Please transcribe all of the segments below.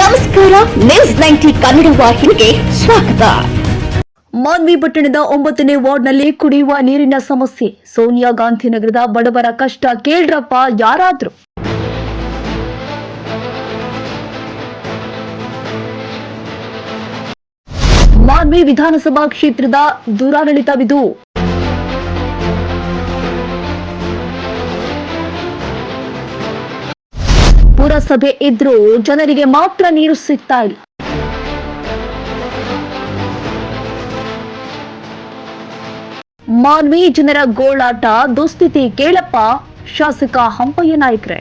ನಮಸ್ಕಾರ news ninety Kannada ವಾಹಿನಿಗೆ ಸ್ವಾಗತ. ಮಾನ್ವಿ ಪಟ್ಟಣದ ಒಂಬತ್ತನೇ ವಾರ್ಡ್ನಲ್ಲಿ ಕುಡಿಯುವ ನೀರಿನ ಸಮಸ್ಯೆ. ಸೋನಿಯಾ ಗಾಂಧಿ ನಗರದ ಬಡವರ ಕಷ್ಟ ಕೇಳ್ರಪ್ಪ ಯಾರಾದ್ರು? ಮಾನ್ವಿ ವಿಧಾನಸಭಾ ಕ್ಷೇತ್ರದ ದುರಾಡಳಿತವಿದು. ಪುರಸಭೆ ಇದ್ರೂ ಜನರಿಗೆ ಮಾತ್ರ ನೀರು ಸಿಗ್ತಾ ಇಲ್ಲ. ಮಾನ್ವಿ ಜನರ ಗೋಳಾಟ, ದುಸ್ಥಿತಿ ಕೇಳಪ್ಪ, ಶಾಸಕ ಹಂಪಯ್ಯ ನಾಯ್ಕ್ರೆ.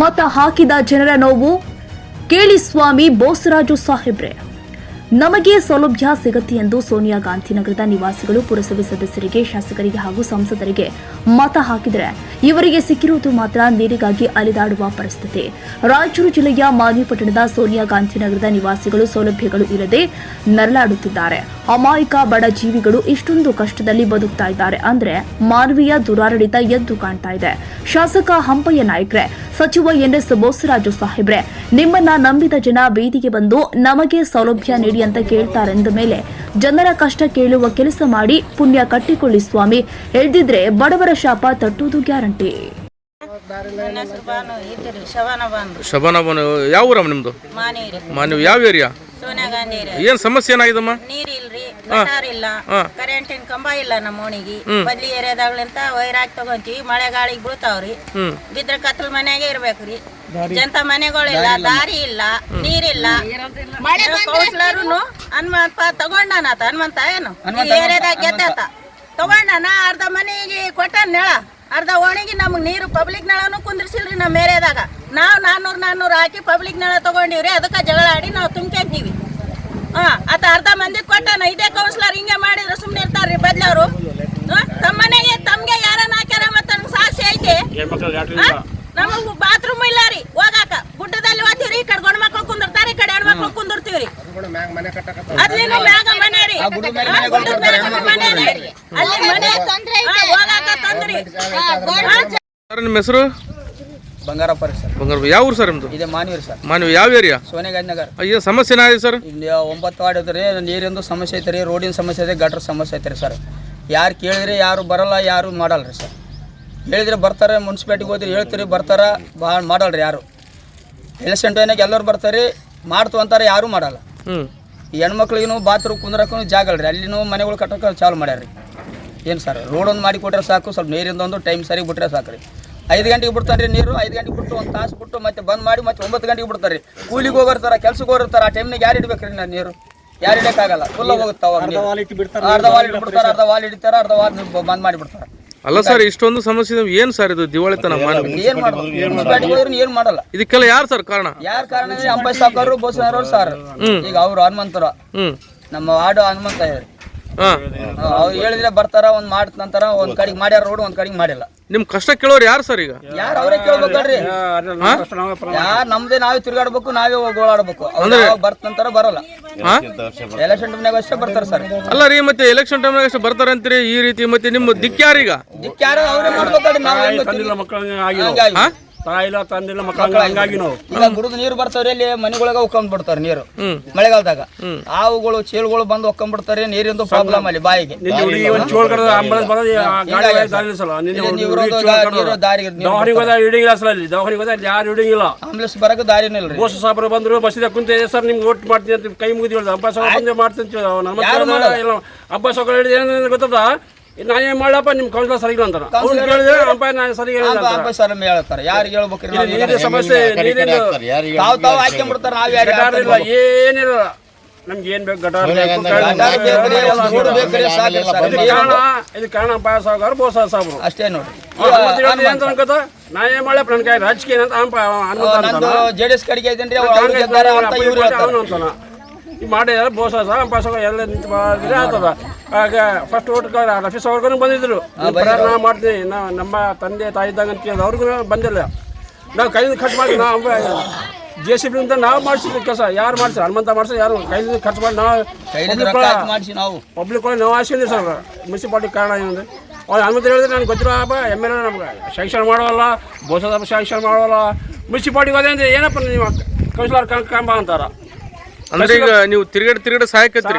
ಮತ ಹಾಕಿದ ಜನರ ನೋವು, ಕೇಳಿ ಸ್ವಾಮಿ ಬೋಸರಾಜು ಸಾಹೇಬ್ರೆ. ನಮಗೆ ಸೌಲಭ್ಯ ಸಿಗತ್ತೆ ಎಂದು ಸೋನಿಯಾ ಗಾಂಧಿನಗರದ ನಿವಾಸಿಗಳು ಪುರಸಭೆ ಸದಸ್ಯರಿಗೆ, ಶಾಸಕರಿಗೆ ಹಾಗೂ ಸಂಸದರಿಗೆ ಮತ ಹಾಕಿದರೆ ಇವರಿಗೆ ಸಿಕ್ಕಿರುವುದು ಮಾತ್ರ ನೀರಿಗಾಗಿ ಅಲೆದಾಡುವ ಪರಿಸ್ಥಿತಿ. ರಾಯಚೂರು ಜಿಲ್ಲೆಯ ಮಾನ್ವಿ ಪಟ್ಟಣದ ಸೋನಿಯಾ ಗಾಂಧಿನಗರದ ನಿವಾಸಿಗಳು ಸೌಲಭ್ಯಗಳು ಇಲ್ಲದೆ ನರಳಾಡುತ್ತಿದ್ದಾರೆ. ಅಮಾಯಕ ಬಡ ಜೀವಿಗಳು ಇಷ್ಟೊಂದು ಕಷ್ಟದಲ್ಲಿ ಬದುಕ್ತಾ ಇದ್ದಾರೆ ಅಂದ್ರೆ ಮಾನವೀಯ ದುರಾಡಳಿತ ಎದ್ದು ಕಾಣ್ತಾ ಇದೆ. ಶಾಸಕ ಹಂಪಯ್ಯ ನಾಯ್ಕ್ರೆ, ಸಚಿವ ಎನ್ಎಸ್ ಬೋಸರಾಜು ಸಾಹೇಬ್ರೆ, ನಿಮ್ಮನ್ನ ನಂಬಿದ ಜನ ಬೀದಿಗೆ ಬಂದು ನಮಗೆ ಸೌಲಭ್ಯ ನೀಡಿ ಅಂತ ಕೇಳ್ತಾರೆಂದ ಮೇಲೆ ಜನರ ಕಷ್ಟ ಕೇಳುವ ಕೆಲಸ ಮಾಡಿ ಪುಣ್ಯ ಕಟ್ಟಿಕೊಳ್ಳಿ ಸ್ವಾಮಿ. ಎಳ್ದಿದ್ರೆ ಬಡವರ ಶಾಪ ತಟ್ಟುವುದು ಗ್ಯಾರಂಟಿ. ಶಬಾನ ಬನ ಯಾವ ಊರಮ್ಮ ನಿಮ್ದು? ಮಾನವ್ ಯಾವ ಏರಿಯಾ? ಏನ್ ಸಮಸ್ಯೆ ಏನಾಗಿದಮ್ಮ? ನೀರ್ ಇಲ್ರಿ ಇಲ್ಲ. ಕರೆಂಟಿನ ಕಂಬ ಇಲ್ಲ ನಮ್ಮ ಓಣಿಗೆ. ಬದ್ಲಿ ಏರಿಯಾದಾಗ್ಲಿಂತ ವೈರ್ ಹಾಕಿ ತಗೊಂತೀವಿ ಮಳೆ ಗಾಳಿಗೆ ಬೀಳ್ತಾವ್ರಿ ಬಿದ್ರ ಕತ್ತಲ್ ಮನೆಗೆ ಇರ್ಬೇಕ್ರಿ. ಜಂತ ಮನೆಗಳಿಲ್ಲ ದಾರಿ ಇಲ್ಲ. ನೀರಿಲ್ಲ. ಕೌನ್ಸಿಲರುನು ಹನುಮಂತ ತಗೊಂಡಾನಾತ ಹನುಮಂತ ಏನು? ಈ ಏರಿಯಾದಾಗ ಗೆದ್ದಾತ ತಗೊಂಡಾನ ಅರ್ಧ ಮನೆಗೆ ಕೊಟ್ಟ ನೆಳ. ಅರ್ಧ ಓಣಿಗೆ ನಮ್ಗೆ ನೀರು ಪಬ್ಲಿಕ್ ನೆಳನು ಕುಂದ್ರಿಸಿಲ್ರಿ ನಮ್ಮ ಏರಿಯಾದಾಗ. ನಾವು ನಾನ್ನೂರು ನಾನ್ನೂರು ಹಾಕಿ ಪಬ್ಲಿಕ್ ನೆಳ ತಗೊಂಡಿವ್ರಿ ಅದಕ್ಕೆ ಜಗಳ ಆಡಿ ನಾವು ತುಂಬ್ಕೊಂತೀವಿ ಹಾ ಆತ ಅರ್ಧ ಮಂದಿ ಕೊಟ್ಟಾನ. ಇದೇ ಕೌನ್ಸಿಲರ್ ಹಿಂಗೆ ಮಾಡಿದ್ರೆ ಸುಮ್ಮನೆ ಇರ್ತಾರ್ರಿ ಬದ್ಲವ್ರು. ತಮ್ಮ ಮನೆಗೆ ತಮ್ಗೆ ಯಾರನ್ನ ಹಾಕ್ಯಾರ ಮತ್ತ ನಮ್ಗೆ ಸಾಕ್ಷಿ ಐತಿ. ನಮಗ್ ಬಾತ್ರೂಮ್ ಇಲ್ಲ ರೀ ಹೋಗಾಕ ಗುಡ್ಡದಲ್ಲಿ ಓದ್ತೀವ್ರಿ ಈ ಕಡೆ ಗಂಡ್ ಮಕ್ಳು ಕುಂದಿರ್ತೀವ್ರಿ ಅದ್ಲಿನೂ ಮ್ಯಾಗ ಮನೆ ರೀ. ಅಲ್ಲಿ ಮನೆ ಹೋಗಾಕ ತೊಂದ್ರಿ. ಸರ್ ನಿಮ್ಮ ಹೆಸರು? ಬಂಗಾರಪ್ಪ ರೀ ಸರ್. ಬಂಗಾರ ಯಾವ ಊರು ಸರ್ ನಿಮ್ದು? ಇದೆ ಮಾನವೀರ್ ಸರ್. ಮಾನವ ಯಾವ ಏರಿಯಾ? ಸೋನೆಗಾಜ್ ನಗರ್. ಅಯ್ಯೋ ಸಮಸ್ಯೆ ಏನಾಗಿದೆ ಸರ್? ಇಲ್ಲಿ ಒಂಬತ್ತು ವಾರ್ಡ್ ಐತ್ರಿ ನೀರಿಂದು ಸಮಸ್ಯೆ ಐತೆ ರೀ ರೋಡಿನ ಸಮಸ್ಯೆ ಐತೆ ಗಟ್ರ ಸಮಸ್ಯೆ ಐತ್ರಿ ರೀ ಸರ್. ಯಾರು ಕೇಳಿದ್ರೆ ಯಾರು ಬರಲ್ಲ ಯಾರು ಮಾಡಲ್ಲ ರೀ ಸರ್. ಹೇಳಿದ್ರೆ ಬರ್ತಾರೆ ಮುನ್ಸಿಪಾಲ್ಟಿಗೆ ಹೋದ್ರೆ ಹೇಳ್ತೀರಿ ಬರ್ತಾರೆ ಭಾಳ ಮಾಡಲ್ಲ ರೀ ಯಾರು ಎಲೆಕ್ಷನ್ ಟೈನಾಗ ಎಲ್ಲರೂ ಬರ್ತಾರೆ ಮಾಡ್ತು ಅಂತಾರೆ ಯಾರೂ ಮಾಡಲ್ಲ. ಹ್ಮ್. ಈ ಹೆಣ್ಮಕ್ಳಿಗೂ ಬಾತ್ರೂಮ್ ಕುಂದ್ರಕ್ಕೂ ಜಾಗ ಅಲ್ರಿ ರೀ ಅಲ್ಲಿನೂ ಮನೆಗಳು ಕಟ್ಟಕ್ಕೆ ಚಾಲು ಮಾಡ್ಯಾರ್ರಿ. ರೀ ಏನು ಸರ್ ರೋಡ್ ಒಂದು ಮಾಡಿ ಕೊಟ್ಟರೆ ಸಾಕು ಸ್ವಲ್ಪ ನೀರಿಂದ ಒಂದು ಟೈಮ್ ಸರಿ ಬಿಟ್ರೆ ಸಾಕು ರೀ ಐದು ಗಂಟೆಗೆ ಬಿಡ್ತಾರೆ ರೀ ನೀರು ಐದು ಗಂಟೆಗೆ ಬಿಟ್ಟು ಒಂದು ತಾಸು ಬಿಟ್ಟು ಮತ್ತೆ ಬಂದ್ ಮಾಡಿ ಮತ್ತೆ ಒಂಬತ್ತು ಗಂಟೆಗೆ ಬಿಡ್ತಾರೆ ರೀ ಕೂಲಿಗೆ ಹೋಗಿರ್ತಾರೆ ಕೆಲ್ಸಕ್ಕೆ ಹೋಗಿರ್ತಾರೆ ಆ ಟೈಮ್ನಾಗ ಯಾರು ಇಡ್ಬೇಕ್ರಿ ನಾನು ನೀರು? ಯಾರು ಇಡಕ್ಕಾಗಲ್ಲ. ಫುಲ್ ಹೋಗುತ್ತೆ ಅವಾಗ ನೀರು. ಅರ್ಧ ವಾಲ್ ಇಟ್ಬಿಡ್ತಾರೆ ಅರ್ಧ ವಾಲ್ ಇಡ್ತಾರೆ ಅರ್ಧ ವಾಲ್ ಬಂದ್ ಮಾಡಿ ಬಿಡ್ತಾರೆ. ಅಲ್ಲ ಸರ್ ಇಷ್ಟೊಂದು ಸಮಸ್ಯೆ ಇದೆ. ಏನು ಸರ್ ಇದು ದಿವಾಳಿತನ ಏನ್ ಹೋದ್ರೆ ಮಾಡಲ್ಲ. ಇದಕ್ಕೆಲ್ಲ ಯಾರು ಸರ್ ಕಾರಣ? ಯಾರ ಕಾರಣ ಅಂಬೈ ಸಾಕರು ಬೋಸನವ್ರು ಸರ್. ಈಗ ಅವ್ರು ಹನುಮಂತರ. ಹ್ಮ್. ನಮ್ಮ ವಾರ್ಡ್ ಹನುಮಂತ ಹೇಳಿ ಅವ್ರು ಹೇಳಿದ್ರೆ ಬರ್ತಾರ ಒಂದ್ ಮಾಡ್ತ ನಂತರ ಒಂದ್ ಕಡೆಗೆ ಮಾಡ್ಯಾರ ರೋಡ್ ಒಂದ್ ಕಡೆಗೆ ಮಾಡಿಲ್ಲ. ನಿಮ್ ಕಷ್ಟ ಕೇಳೋರು ಯಾರು ಸರ್ ಈಗ? ಯಾರು ಅವರೇ ಕೇಳ್ಬೇಕಲ್ರಿ? ಯಾರ್ ನಮ್ದೇ ನಾವೇ ತಿರ್ಗಾಡ್ಬೇಕು ನಾವೇ ಓಡಾಡ್ಬೇಕು ಅವ್ರು ಬರ್ತ ನಂತರ ಬರಲ್ಲ. ಎಲೆಕ್ಷನ್ ಟೈಮ್ನಾಗ ಅಷ್ಟೇ ಬರ್ತಾರೆ ಸರ್. ಅಲ್ಲ ರೀ ಮತ್ತೆ ಎಲೆಕ್ಷನ್ ಟೈಮ್ನಾಗ ಅಷ್ಟೇ ಬರ್ತಾರೆ ಅಂತೀರಿ ಈ ರೀತಿ ಮತ್ತೆ ನಿಮ್ಮ ದಿಕ್ಕ ಯಾರೀಗ ದಿಕ್ಕ ಯಾರು ಅವರೇ ಮಾಡ್ಬೇಕಲ್ರಿ ನಾವು. ತಾಯಿಲ್ಲ ತಂದಿಲ್ಲ ಮಕ್ಕಳ ಹಂಗಾಗಿ ನಾವು. ಇಲ್ಲ ಗುಡಿದ ನೀರು ಬರ್ತಾವ್ರಿ ಅಲ್ಲಿ ಮನೆಗೊಳಗ ಉಕ್ಕೊಂಡ್ ಬಿಡ್ತಾರೆ ನೀರು. ಮಳೆಗಾಲದಾಗ. ಹಾವುಗಳು ಚೇಳುಗಳು ಬಂದು ಒಕ್ಕೊಂಡ್ ಬಿಡ್ತಾರೆ ನೀರಿಂದು ಪ್ರಾಬ್ಲಮ್ ಅಲ್ಲಿ ಬಾಯಿಗೆ. ಆಂಬುಲೆನ್ಸ್ ಬರಕ ದಾರಿನೇ ಇಲ್ರಿ. ಬೋಸ ಸಾಬ್ರು ಬಂದ್ರು ಬಸ್ಸಿದ ಕುಂತ ಸರ್ ನಿಮ್ಗೆ ಓಟ್ ಮಾಡ್ತೀನಿ ಅಂತ ಕೈ ಮುಗಿದು ಹೇಳ್ದ. ಅಬ್ಬ ಸಾವ್ರ ಮಾಡ್ತೀನಿ ಅಂತ ಹೇಳ್ದ. ನಮ್ಮ ಯಾರು ಹತ್ರ ಮಾಡಲ್ಲ? ಇಲ್ಲ ಅಬ್ಬ ಹೇಳಿದ ಏನಂದ್ರೆ ಗೊತ್ತದ? ನಾ ಏನ್ ಮಾಡ್ಲಪ್ಪ ನಿಮ್ ಕೌನ್ಸಿಲರ್ ಸರಿ ಇಲ್ಲ ಅಂತಾರ. ಅವ್ನು ಕೇಳಿದ್ರೆ ನಾನು ಸರಿ ಅಂತಾರ. ಸರ್ ಹೇಳ್ತಾರೆ. ಯಾರಿಗೆ ಹೇಳ್ಬೇಕ್ರಿ ನೀರಿನ ಸಮಸ್ಯೆ ನೀರಿನ ತಾವ್ ತಾವ್ ಹಾಕ್ಕೊಂಡ್ಬಿಡ್ತಾರೆ ನಾವ್ ಯಾರು ಗಟಾರ ಇಲ್ಲ ಏನಿಲ್ಲ. ನಮ್ಗೆ ಏನ್ ಬೇಕು ಗಟಾರ ಬೇಕು ಗಟಾರ ಬೇಕ್ರಿ, ಒಂದ್ ರೋಡ್ ಬೇಕ್ರಿ, ಸಾಕು ಸರ್. ಇದು ಕಾರಣ ಇದು ಕಾರಣ ಪಾಯ ಸಾವುಕಾರ ಬೋಸ ಸಾಬ್ರು ಅಷ್ಟೇ ನೋಡ್ರಿ. ಅಂತ ಅನ್ಕೋತ? ನಾ ಏನ್ ಮಾಡ್ಲಪ್ಪ ನನ್ ಕೈ ರಾಜಕೀಯ ಅಂತ ಅನ್ಪ ಅನ್ಕೊಂತ ನಂದು ಅಂತಾನ. ಜೆ ಡಿ ಎಸ್ ಕಡೆಗೆ ಐತೇನ್ರಿ ಅವ್ರು ಕಾಂಗ್ರೆಸ್ ಗೆದ್ದಾರ ಅಂತ ಅಪ್ಪ ಇವ್ರು ಇವ್ರು ಹೇಳ್ತಾರೆ. ಅವ್ನು ಅಂತಾನ. ಈ ಮಾಡಿ ಬೋಸ ಎಲ್ಲ ನಿಂತು ಮಾಡಿದ್ರೆ ಆಗ್ತದ. ಆಗ ಫಸ್ಟ್ ಓಟ್ ರಫೀಸ್ ಅವ್ರಿಗೂ ಬಂದಿದ್ರು. ನಾ ಮಾಡ್ತೀನಿ ನಾ ನಮ್ಮ ತಂದೆ ತಾಯಿ ಇದ್ದಾಗ ಅಂತ ಕೇಳಿದ್ರು. ಅವ್ರಿಗೂ ಬಂದಿಲ್ಲ. ನಾವು ಕೈಯಿಂದ ಖರ್ಚು ಮಾಡಿ ನಾವು ಜೆ ಸಿ ಬಿಯಿಂದ ನಾವು ಮಾಡಿಸಿದ್ವಿ ಕೆಲಸ. ಯಾರು ಮಾಡ್ತಾರೆ ಹನುಮಂತ ಮಾಡ್ತಾರೆ ಯಾರು? ಕೈಯಿಂದ ಖರ್ಚು ಮಾಡಿ ನಾವು ಮಾಡಿಸಿ ಪಬ್ಲಿಕ್ ಒಳಗೆ ನಾವು ಆಸೆ ಸರ್ ಮುನ್ಸಿಪಾಲ್ಟಿ ಕಾರಣ ಏನಂದ್ರೆ ಅವ್ರು ಹನುಮಂತ ಹೇಳಿದ್ರೆ ನನಗೆ ಗೊತ್ತಿರೋ ಹಬ್ಬ ಎಂ ಎಲ್ ಎ ನಮ್ಗೆ ಶಾಂಕ್ಷನ್ ಮಾಡೋಲ್ಲ ಬೋಸದ ಶೈಕ್ಷಣ ಮಾಡೋಲ್ಲ. ಮುನ್ಸಿಪಾಲ್ಟಿಗೆ ಹೋದೆ ಅಂದರೆ ಏನಪ್ಪ ನೀವು ಕೌನ್ಸಿಲರ್ ಕಂಬ ಅಂತಾರ? ಅಂದ್ರೆ ಈಗ ನೀವು ತಿರುಗಾಡಿ ತಿರುಗಾಡಿ ಸಾಯಕತ್ರಿ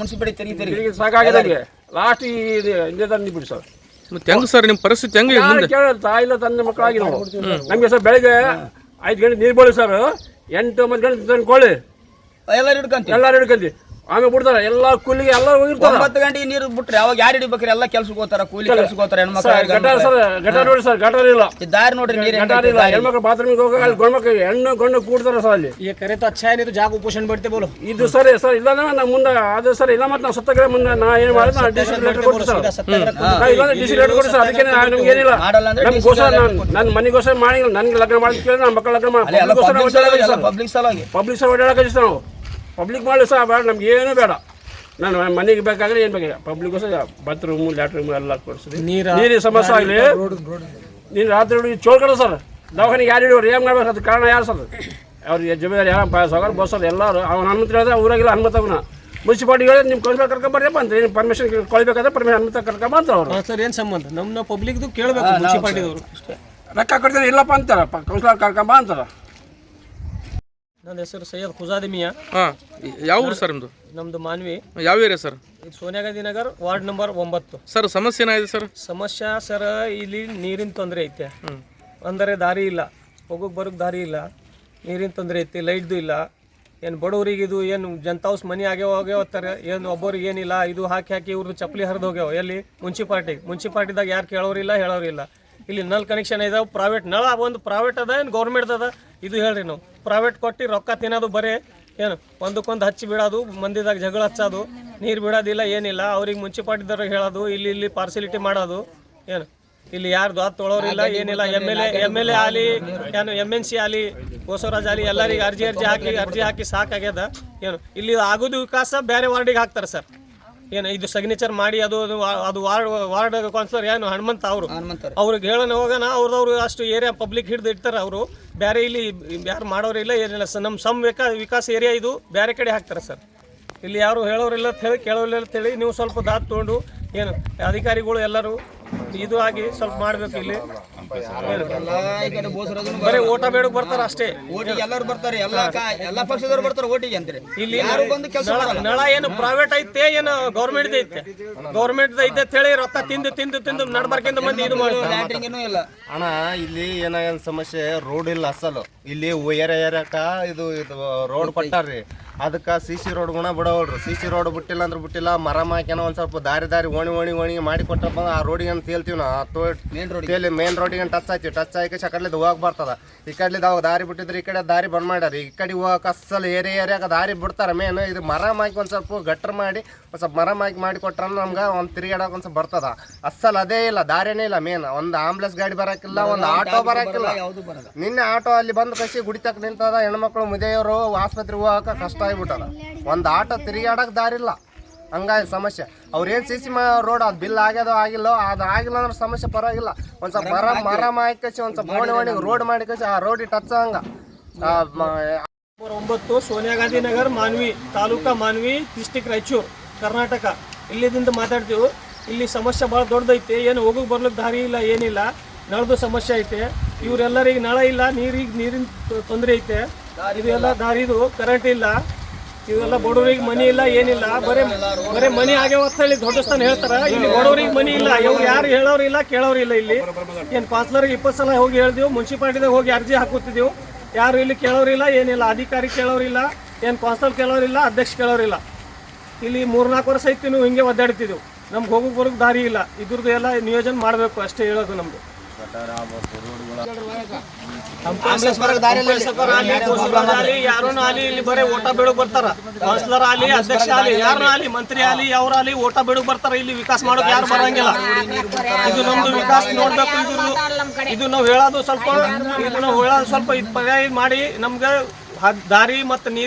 ಮುನ್ಸಿಪಾಲಿಟಿ ಸಾಕಾಗಿದೆ ಲಾಸ್ಟ್ ಈ ಇಲ್ಲೇ ತಂದು ಬಿಡಿ ಸರ್. ಮತ್ತೆ ಹೆಂಗ್ ಸರ್ ನಿಮ್ಮ ಪರಿಸ್ಥಿತಿ ಹೆಂಗ ಮುಂದೆ? ಕೇಳ ತಾಯಿಲ್ಲ ತಂದೆ ಮಕ್ಕಳಾಗಿ ನಾವು. ನಮಗೆ ಸರ್ ಬೆಳಿಗ್ಗೆ ಐದು ಗಂಟೆ ನೀರು ಬೋಳಿ ಸರ್. ಎಂಟು ಒಂಬತ್ತು ಗಂಟೆ ತಂದ್ಕೊಳ್ಳಿ ಎಲ್ಲರೂ ಹಿಡ್ಕಂತ ಎಲ್ಲಾರು ಹಿಡ್ಕೊಂಡಿ ಆಮೇಲೆ ಬಿಡ್ತಾರೆ ಎಲ್ಲ ಕೂಲಿಗೆ ಎಲ್ಲರೂ ಹೋಗಿರ್ತಾರೆ ಒಂಬತ್ತು ಗಂಟೆಗೆ ನೀರು ಬಿಟ್ರೆ ಅವಾಗ ಯಾರು ಹಿಡಿಬೇಕ್ರಿ ಎಲ್ಲ ಕೆಲ್ಸಕ್ಕೆ ಹೋಗ್ತಾರ ಕೂಲಿ ಕೆಲ್ಸಕ್ಕೆ ಹೋಗ್ತಾರ ಹೆಣ್ಮಕ್ಳು ಸರ್ ಗಟಾರ ಸರ್ ಗಟಾರ ನೋಡಿ ಸರ್ ಗಟಾರ ಇಲ್ಲ ಈ ದಾರಿ ನೋಡ್ರಿ ನೀರು ಗಟಾರ ಇಲ್ಲ ಹೆಣ್ಮಕ್ಳು ಬಾತ್ರೂಮಿಗೆ ಹೋಗಿ ಅಲ್ಲಿ ಗಂಡ್ಮಕ್ಳು ಹೆಣ್ಣು ಗಂಡು ಕೂಡ್ತಾರೆ ಸರ್ ಅಲ್ಲಿ ये करे तो अच्छा है नहीं तो जाग उपोषण बढ़ते बोलो ಇದು ಸರಿ ಸರ್ ಇಲ್ಲ ನಾ ಮುಂದೆ ಅದು ಸರ್ ಇಲ್ಲ ಮತ್ತೆ ನಾವು ಸತ್ತಗ್ರೆ ಮುಂದೆ ನಾ ಏನು ಮಾಡಿದ್ರೆ ನಾ ಡಿ ಸಿ ಲೆಟರ್ ಕೊಡ್ತೀನಿ ಸರ್ ನಾ ಇಲ್ಲ ಡಿ ಸಿ ಲೆಟರ್ ಕೊಡಿ ಸರ್ ಅದಕ್ಕೆ ನಮ್ಗೆ ಏನಿಲ್ಲ ಮಾಡಲ್ಲ ಅಂದ್ರೆ ನಮ್ಗೋಸ್ಕರ ನಾನು ನನ್ನ ಮನೆಗೋಸ್ಕರ ಮಾಡಿ ನನಗೆ ಲಗ್ನ ಮಾಡಿ ಕೇಳಿ ನನ್ನ ಮಕ್ಕಳ ಲಗ್ನ ಮಾಡಿ ಎಲ್ಲ ಪಬ್ಲಿಕ್ ಸಲುವಾಗಿ ಎಲ್ಲ ಪಬ್ಲಿಕ್ ಪಬ್ಲಿಕ್ ಸಲುವಾಗಿ ಪಬ್ಲಿಕ್ ಸಹ ಓಡಾಡಕ್ಕೆ ಇಷ್ಟ ನಾವು ಪಬ್ಲಿಕ್ ಮಾಡಲಿ ಸಹ ಬೇಡ ನಮ್ಗೆ ಏನು ಬೇಡ. ನಾನು ಮನೆಗೆ ಬೇಕಾದ್ರೆ ಏನು ಬೇಕಿಲ್ಲ ಪಬ್ಲಿಕ್ ಸಹ ಬಾತ್ರೂಮ್ ಲ್ಯಾಟ್ರೂಮು ಎಲ್ಲ ಕೊಡಿಸ್ರಿ ನೀರಿನ ಸಮಸ್ಯೆ ಆಗಲಿ. ನೀನು ರಾತ್ರಿ ಹುಡುಗಿ ಚೋಳ್ಕಡ ಸರ್. ದವಾಖಾನೆಗೆ ಯಾರು ಹಿಡಿಯೋರು ಏನು ಮಾಡ್ಬೇಕು? ಅದು ಕಾರಣ ಯಾರು ಸರ್? ಅವ್ರಿಗೆ ಜಮೀದಾರಿ ಯಾರು? ಪಾಸ್ ಹೋಗೋರು ಬಸ್ ಎಲ್ಲರೂ. ಅವ್ನು ಹನುಮಂತ ಹೇಳಿದ್ರೆ ಊರಾಗಿಲ್ಲ ಹನುಮಂತವನ ಮುನ್ಸಿಪಾಲಿಟಿ ಹೇಳಿದ್ರೆ ನಿಮ್ಮ ಕಳಿಸ್ಬೇಕು ಕರ್ಕೊಂಬರ್ಯಪ್ಪ ಅಂತ. ಏನು ಪರ್ಮಿಷನ್ ಕೊಳ್ಬೇಕಾದ್ರೆ ಪರ್ಮಿಷನ್ ಹನುಮಂತ ಕರ್ಕೊಂಬಂತ ಅವರು. ಸರ್ ಏನು ಸಂಬಂಧ? ನಮ್ಮ ಪಬ್ಲಿಕ್ದು ಕೇಳಬೇಕು ಮುನ್ಸಿಪಾಲ್ಟಿದವರು. ರೊಕ್ಕ ಕೊಡ್ತಾರೆ ಇಲ್ಲಪ್ಪ ಅಂತಾರ. ಕೌನ್ಸಿಲರ್ ಕರ್ಕೊಂಬ ಅಂತಾರ. ನನ್ನ ಹೆಸರು ಸೈಯದ್ ಖುಜಾದಿ ಮಿಯಾ. ಹಾ ಯಾವ ಊರು ಸರ್ ನಿಮ್ಮದು ನಮ್ದು ಮಾನ್ವಿ. ಯಾವ ಏರಿಯಾ ಸರ್? ಇದು ಸೋನಿಯಾ ಗಾಂಧಿ ನಗರ್ ವಾರ್ಡ್ ನಂಬರ್ ಒಂಬತ್ತು. ಸರ್ ಸಮಸ್ಯೆ ಏನಾಗಿದೆ ಸರ್? ಸಮಸ್ಯೆ ಸರ್ ಇಲ್ಲಿ ನೀರಿನ ತೊಂದರೆ ಐತೆ. ಅಂದರೆ ದಾರಿ ಇಲ್ಲ. ಹೋಗೋಕೆ ಬರೋಕ್ಕೆ ದಾರಿ ಇಲ್ಲ. ನೀರಿನ ತೊಂದರೆ ಐತಿ ಲೈಟ್ದು ಇಲ್ಲ. ಏನು ಬಡವರಿಗೆ ಇದು ಏನು ಜನತಾವ್ಸ್ ಮನೆ ಆಗ್ಯಾವ ಆಗ್ಯಾವ ಅಂತಾರೆ. ಏನು ಒಬ್ಬರಿಗೆ ಏನಿಲ್ಲ ಇದು ಹಾಕಿ ಹಾಕಿ ಇವ್ರದ್ದು ಚಪ್ಪಲಿ ಹರಿದು ಹೋಗ್ಯಾವ. ಎಲ್ಲಿ? ಮುನ್ಸಿಪಾಲ್ಟಿ. ಮುನ್ಸಿಪಾಲ್ಟಿದಾಗ ಯಾರು ಕೇಳೋರಿಲ್ಲ ಹೇಳೋರಿಲ್ಲ. ಇಲ್ಲಿ ನಲ್ ಕನೆಕ್ಷನ್ ಇದಾವೆ ಪ್ರೈವೇಟ್ ನಳ ಒಂದು ಪ್ರೈವೇಟ್ ಅದ ಏನು ಗೌರ್ಮೆಂಟ್ ಅದ? ಇದು ಹೇಳ್ರಿ ನಾವು. ಪ್ರೈವೇಟ್ ಕೊಟ್ಟು ರೊಕ್ಕ ತಿನ್ನೋದು ಬರೀ ಏನು ಒಂದಕ್ಕೊಂದು ಹಚ್ಚಿ ಬಿಡೋದು ಮಂದಿದಾಗ ಜಗಳ ಹಚ್ಚೋದು ನೀರು ಬಿಡೋದಿಲ್ಲ ಏನಿಲ್ಲ. ಅವ್ರಿಗೆ ಮುನ್ಸಿಪಾಲ್ಟಿದವ್ರಿಗೆ ಹೇಳೋದು ಇಲ್ಲಿ ಇಲ್ಲಿ ಪಾರ್ಸಿಲಿಟಿ ಮಾಡೋದು ಏನು? ಇಲ್ಲಿ ಯಾರು ದಾತ್ ತೊಳೋರಿಲ್ಲ ಏನಿಲ್ಲ. M L A M L A ಆಲಿ ಏನು ಎಂ ಎನ್ ಸಿ ಆಲಿ ಬಸವರಾಜ್ ಆಲಿ ಎಲ್ಲರಿಗೆ ಅರ್ಜಿ ಅರ್ಜಿ ಹಾಕಿ ಅರ್ಜಿ ಹಾಕಿ ಸಾಕಾಗ್ಯದ ಏನು? ಇಲ್ಲಿ ಆಗೋದು ವಿಕಾಸ ಬೇರೆ ವಾರ್ಡಿಗೆ ಹಾಕ್ತಾರೆ ಸರ್. ಏನು ಇದು ಸಿಗ್ನೇಚರ್ ಮಾಡಿ ಅದು ಅದು ವಾ- ಅದು ವಾರ್ಡ್ ವಾರ್ಡ್ ಕೌನ್ಸಿಲರ್ ಏನು ಹನುಮಂತ ಅವರು. ಅವ್ರಿಗೆ ಹೇಳೋಣ ಹೋಗೋಣ ಅವ್ರದವ್ರು ಅಷ್ಟು ಏರಿಯಾ ಪಬ್ಲಿಕ್ ಹಿಡಿದು ಇಡ್ತಾರೆ ಅವರು. ಬೇರೆ ಇಲ್ಲಿ ಯಾರು ಮಾಡೋರಿಲ್ಲ ಏನಿಲ್ಲ ಸರ್. ನಮ್ಮ ಸಮ್ ವಿಕಾ ವಿಕಾಸ್ ಏರಿಯಾ ಇದು ಬೇರೆ ಕಡೆ ಹಾಕ್ತಾರೆ ಸರ್. ಇಲ್ಲಿ ಯಾರು ಹೇಳೋರಿಲ್ಲ ಅಂತ ಹೇಳಿ ಕೇಳೋರಿಲ್ಲ ಅಂತ ಹೇಳಿ ನೀವು ಸ್ವಲ್ಪ ದಾತ್ ತೊಗೊಂಡು ಏನು ಅಧಿಕಾರಿಗಳು ಎಲ್ಲರೂ ಇದು ಆಗಿ ಸ್ವಲ್ಪ ಮಾಡ್ಬೇಕು ಇಲ್ಲಿ. ಬರೀ ಓಟ ಬೇಡ ಬರ್ತಾರ ಅಷ್ಟೇ. ಓಟಿಗೆ ಎಲ್ಲರೂ ಬರ್ತಾರೆ ಎಲ್ಲ ಪಕ್ಷದವ್ರು ಬರ್ತಾರೆ ಓಟಿಗೆ ಅಂತಾರೆ. ಇಲ್ಲಿ ಯಾರು ಬಂದು ಕೆಲಸ ನಳ ಏನು ಪ್ರೈವೇಟ್ ಐತೆ ಏನು ಗೌರ್ಮೆಂಟ್ ಐತೆ. ಗೌರ್ಮೆಂಟ್ ಐತೆ ಅಂತ ಹೇಳಿ ರೊಕ್ಕ ತಿಂದು ತಿಂದು ತಿಂದು ನಡ್ಬರ್ಕಿಂದ ಮಂದಿ ಇದು ಮಾಡಿ ಇಲ್ಲ. ಅಣ್ಣ ಇಲ್ಲಿ ಏನಾಗ ಸಮಸ್ಯೆ ರೋಡ್ ಇಲ್ಲ ಅಸಲು. ಇಲ್ಲಿ ಏರ ಏರಕ ಇದು ಇದು ರೋಡ್ ಕೊಟ್ಟಾರ್ರಿ. ಅದಕ್ಕೆ ಸಿ ಸಿ ರೋಡ್ ಗುಣ ಬಿಡವಲ್ರಿ. ಸಿ ಸಿ ರೋಡ್ ಬಿಟ್ಟಿಲ್ಲ ಅಂದ್ರೆ ಬಿಟ್ಟಿಲ್ಲ ಮರ ಮಾಕ್ಯಾನ ಒಂದು ಸ್ವಲ್ಪ ದಾರಿ ದಾರಿ ಓಣಿ ಓಣಿ ಓಣಿ ಮಾಡಿ ಕೊಟ್ಟಪ್ಪ ಆ ರೋಡಿಗೆ ಅಂತ ತೇಲ್ತೀವಿ ರೋಡ್ ತೇಲಿ ಮೇನ್ ರೋಡಿಗೆ ಟಚ್ ಆಯ್ತೀವಿ ಟಚ್ ಆಯ್ಕೆ ಕಡ್ಲಿದ್ ಹೋಗಕ್ ಬರ್ತದ. ಈ ಕಡ್ಲಿದ್ ಅವಾಗ ದಾರಿ ಬಿಟ್ಟಿದ್ರೆ ಈ ಕಡೆ ದಾರಿ ಬಂದ್ ಮಾಡ್ಯಾರ. ಈ ಕಡೆ ಹೋಗಕ್ಕೆ ಅಸಲ್ ಏರಿ ಏರಿಯಾಗ ದಾರಿ ಬಿಡ್ತಾರ ಮೇನ್ ಇದು ಮರ ಹಾಕಿ ಒಂದು ಸ್ವಲ್ಪ ಗಟ್ರ ಮಾಡಿ ಒಂದು ಸ್ವಲ್ಪ ಮರ ಹಾಕಿ ಮಾಡಿ ಕೊಟ್ರ ನಮ್ಗೆ ಒಂದು ತಿರುಗಾಡಕ್ ಒಂದು ಸ್ವಲ್ಪ ಬರ್ತದ. ಅಸಲ್ ಅದೇ ಇಲ್ಲ ದಾರಿನೇ ಇಲ್ಲ ಮೇನ್ ಒಂದು ಆಂಬುಲೆನ್ಸ್ ಗಾಡಿ ಬರಕಿಲ್ಲ ಒಂದು ಆಟೋ ಬರಕಿಲ್ಲ. ಯಾವುದು ನಿನ್ನೆ ಆಟೋ ಅಲ್ಲಿ ಬಂದು ಕಸಿ ಗುಡಿತಕ್ಕೆ ನಿಂತದ ಹೆಣ್ಮಕ್ಳು ಮುದೆಯವರು ಆಸ್ಪತ್ರೆಗೆ ಹೋಗಕ್ಕೆ ಕಷ್ಟ ಆಗ್ಬಿಟ್ಟದ. ಒಂದು ಆಟೋ ತಿರುಗಾಡಕ್ ದಾರಿ ಇಲ್ಲ ಹಂಗಾಗಿ ಸಮಸ್ಯೆ. ಅವ್ರೇನು ಸಿ ಸಿ ರೋಡ್ ಅದು ಬಿಲ್ ಆಗ್ಯದೋ ಆಗಿಲ್ಲೋ ಅದು ಆಗಿಲ್ಲ ಅಂದ್ರೆ ಸಮಸ್ಯೆ ಪರವಾಗಿಲ್ಲ. ಒಂದ್ ಸ್ವಲ್ಪ ಮರ ಮರ ಮಾಕಸಿ ಒಂದ್ ಸ್ವಲ್ಪ ಓಣಿ ಓಣಿಗೆ ರೋಡ್ ಮಾಡಿ ಕಸಿ ಆ ರೋಡಿಗೆ ಟಚ್ ಹಂಗ ಒಂಬತ್ತು ಸೋನಿಯಾ ಗಾಂಧಿ ನಗರ್ ಮಾನ್ವಿ ತಾಲೂಕಾ ಮಾನ್ವಿ ಡಿಸ್ಟಿಕ್ ರಾಯಚೂರು ಕರ್ನಾಟಕ. ಇಲ್ಲಿದಿಂದ ಮಾತಾಡ್ತೀವಿ. ಇಲ್ಲಿ ಸಮಸ್ಯೆ ಭಾಳ ದೊಡ್ಡದೈತೆ. ಏನು ಹೋಗಕ್ಕೆ ಬರ್ಲಿಕ್ಕೆ ದಾರಿ ಇಲ್ಲ ಏನಿಲ್ಲ. ನಳದು ಸಮಸ್ಯೆ ಐತೆ. ಇವರೆಲ್ಲರಿಗೆ ನಳ ಇಲ್ಲ ನೀರಿಗೆ ನೀರಿನ ತೊಂದರೆ ಐತೆ. ಇದೆಲ್ಲ ಎಲ್ಲ ದಾರಿದು ಕರೆಂಟ್ ಇಲ್ಲ. ಇವೆಲ್ಲ ಬಡವರಿಗೆ ಮನಿ ಇಲ್ಲ, ಏನಿಲ್ಲ. ಬರೇ ಬರೇ ಮನಿ ಆಗ್ಯಾವ ಅಂತ ಹೇಳಿ ದೊಡ್ಡ ಸ್ಥಾನ ಹೇಳ್ತಾರ. ಇಲ್ಲಿ ಬಡವರಿಗೆ ಮನಿ ಇಲ್ಲ. ಇವ್ರು ಯಾರು ಹೇಳೋರಿಲ್ಲ ಕೇಳೋರಿಲ್ಲ ಇಲ್ಲಿ ಏನು ಕೌನ್ಸಿಲರ್ಗೆ ಇಪ್ಪತ್ತು ಸಲ ಹೋಗಿ ಹೇಳ್ದೆವು ಮುನ್ಸಿಪಾಲ್ಟಿದಾಗ ಹೋಗಿ ಅರ್ಜಿ ಹಾಕುತ್ತಿದ್ದೆವು. ಯಾರು ಇಲ್ಲಿ ಕೇಳೋರಿಲ್ಲ ಏನಿಲ್ಲ. ಅಧಿಕಾರಿ ಕೇಳೋರಿಲ್ಲ ಏನು ಕಾನ್ಸ್ಟಲ್ ಕೇಳೋರಿಲ್ಲ ಅಧ್ಯಕ್ಷ ಕೇಳೋರಿಲ್ಲ ಇಲ್ಲಿ. ಮೂರ್ನಾಲ್ಕು ವರ್ಷ ಐತಿ ನೀವು ಹಿಂಗೆ ಒದ್ದಾಡ್ತಿದ್ದೆವು. ನಮ್ಗೆ ಹೋಗೋಕೆ ಬರೋಕೆ ದಾರಿ ಇಲ್ಲ. ಇದ್ರದ್ದು ಎಲ್ಲ ನಿಯೋಜನೆ ಮಾಡಬೇಕು, ಅಷ್ಟೇ ಹೇಳೋದು ನಮ್ದು. ಯಾರನ್ನ ಆಲಿ ಇಲ್ಲಿ ಬರೀ ಓಟ ಬೇಡಕ್ ಬರ್ತಾರ. ಕೌನ್ಸಿಲರ್ ಆಲಿ ಅಧ್ಯಕ್ಷ ಆಲಿ ಯಾರನ್ನ ಆಲಿ ಮಂತ್ರಿ ಆಲಿ ಅವ್ರ ಆಲಿ ಓಟ ಬೇಡಕ್ ಬರ್ತಾರ? ಇಲ್ಲಿ ವಿಕಾಸ ಮಾಡೋಕೆ ಯಾರು ಬರಂಗಿಲ್ಲ. ಇದು ನಮ್ದು ವಿಕಾಸ ನೋಡ್ಬೇಕು ಇದು ಇದು ನಾವು ಹೇಳೋದು ಸ್ವಲ್ಪ ಇದು ನಾವು ಹೇಳೋದು ಸ್ವಲ್ಪ ಇದು ಪರ್ಯಾಯ ಮಾಡಿ ನಮ್ಗೆ ದಾರಿ ಮತ್ತು ನೀರು